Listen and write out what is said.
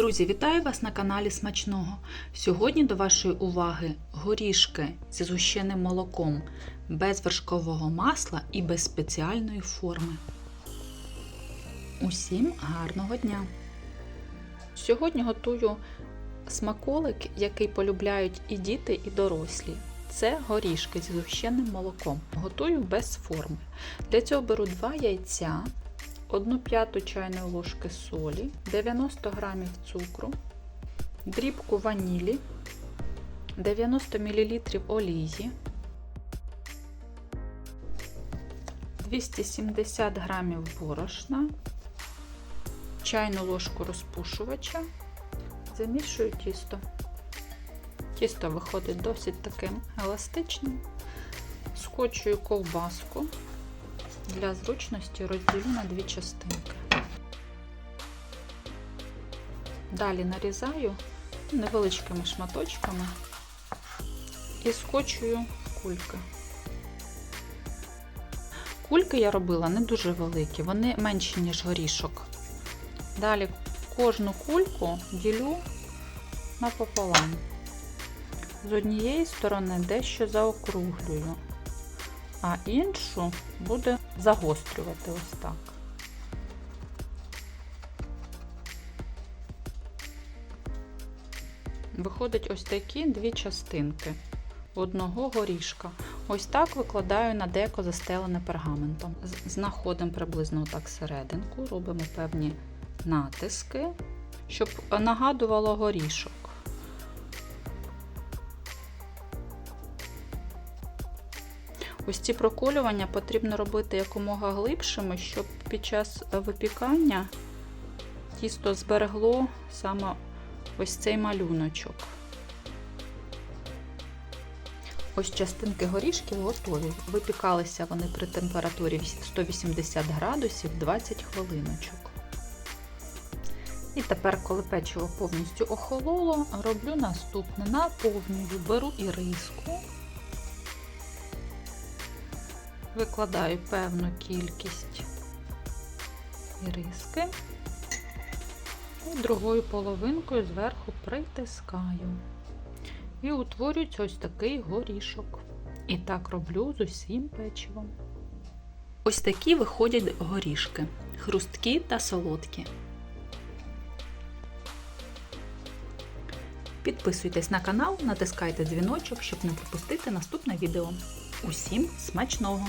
Друзі, вітаю вас на каналі Смачного. Сьогодні до вашої уваги горішки зі згущеним молоком, без вершкового масла і без спеціальної форми. Усім гарного дня! Сьогодні готую смаколик, який полюбляють і діти, і дорослі. Це горішки зі згущеним молоком. Готую без форми. Для цього беру 2 яйця. 1 п'яту чайної ложки солі, 90 г цукру, дрібку ванілі, 90 мл олії, 270 г борошна, чайну ложку розпушувача, замішую тісто. Тісто виходить досить таким еластичним, скочую ковбаску. Для зручності розділю на дві частинки. Далі нарізаю невеличкими шматочками і скочую кульки. Кульки я робила не дуже великі, вони менші, ніж горішок. Далі кожну кульку ділю напополам. З однієї сторони дещо заокруглюю а іншу буде загострювати ось так. Виходить ось такі дві частинки одного горішка. Ось так викладаю на деко застелене пергаментом. Знаходимо приблизно так серединку, робимо певні натиски, щоб нагадувало горішок. Ось ці проколювання потрібно робити якомога глибшими, щоб під час випікання тісто зберегло саме ось цей малюночок. Ось частинки горішків готові. Випікалися вони при температурі 180 градусів 20 хвилиночок. І тепер, коли печиво повністю охололо, роблю наступне. Наповнюю, беру іриску. Викладаю певну кількість іриски і другою половинкою зверху притискаю. І утворюється ось такий горішок. І так роблю з усім печивом. Ось такі виходять горішки, хрусткі та солодкі. Підписуйтесь на канал, натискайте дзвіночок, щоб не пропустити наступне відео. Усім смачного!